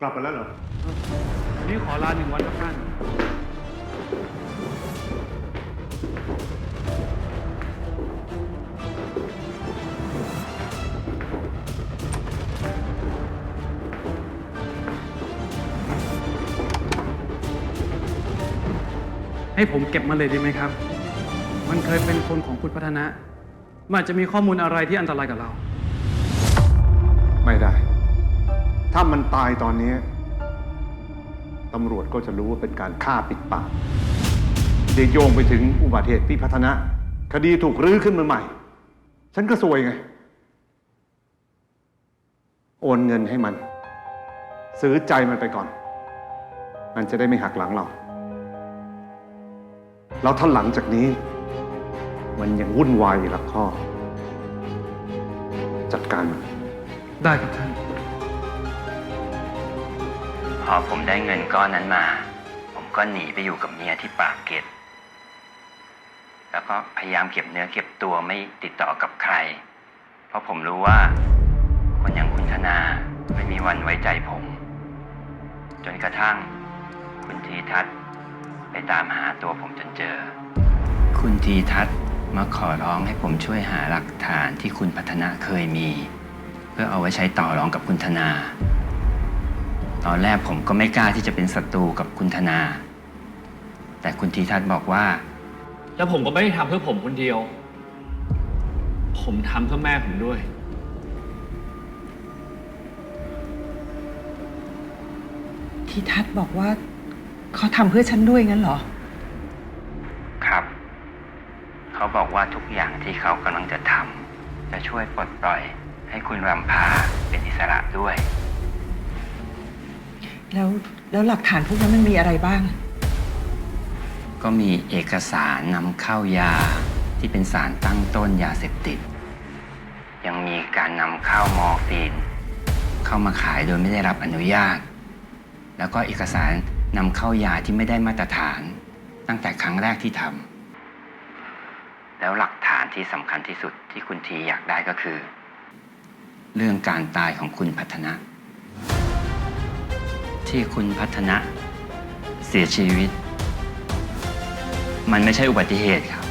กลับไปแล้วเหรอ วันนี้ขอลาหนึ่งวันครับท่าน ให้ผมเก็บมาเลยดีไหมครับ มันเคยเป็นคนของคุณพัฒนะ มันอาจจะมีข้อมูลอะไรที่อันตรายกับเรา ไม่ได้ ถ้ามันตายตอนนี้ตำรวจก็จะรู้ว่าเป็นการฆ่าปิดปากเดี๋ยวโยงไปถึงอุบัติเหตุพี่พัฒนะ คดีถูกรื้อขึ้นมาใหม่ ฉันก็ซวยไง โอนเงินให้มัน ซื้อใจมันไปก่อน มันจะได้ไม่หักหลังเรา แล้วถ้าหลังจากนี้ มันยังวุ่นวายอยู่ละข้อ จัดการมัน ได้ครับท่าน พอผมได้เงินก้อนนั้นมา ผมก็หนีไปอยู่กับเมียที่ปากเกร็ด แล้วก็พยายามเก็บเนื้อเก็บตัวไม่ติดต่อกับใคร เพราะผมรู้ว่า คนอย่างคุณธนาไม่มีวันไว้ใจผม จนกระทั่ง คุณทีทัศน์ไปตามหาตัวผมจนเจอ คุณทีทัศน์มาขอร้องให้ผมช่วยหาหลักฐานที่คุณพัฒนาเคยมี เพื่อเอาไว้ใช้ต่อรองกับคุณธนา ตอนแรกผมก็ไม่กล้าที่จะเป็นศัตรูกับคุณธนา แต่คุณทีทัศน์บอกว่า แล้วผมก็ไม่ได้ทำเพื่อผมคนเดียว ผมทำเพื่อแม่ผมด้วย ทีทัศน์บอกว่าเขาทำเพื่อฉันด้วยงั้นเหรอ ครับ เขาบอกว่าทุกอย่างที่เขากำลังจะทำจะช่วยปลดปล่อยให้คุณรำพาเป็นอิสระด้วย แล้วแล้วหลักฐานพวกนั้นมันมีอะไรบ้าง ก็มีเอกสารนำเข้ายาที่เป็นสารตั้งต้นยาเสพติด ยังมีการนำเข้ามอร์ฟีน เข้ามาขายโดยไม่ได้รับอนุญาต แล้วก็เอกสารนำเข้ายาที่ไม่ได้มาตรฐาน ตั้งแต่ครั้งแรกที่ทำแล้วหลักฐานที่สำคัญที่สุดที่คุณทีอยากได้ก็คือ เรื่องการตายของคุณพัฒนะ ที่คุณพัฒนะเสียชีวิต มันไม่ใช่อุบัติเหตุครับ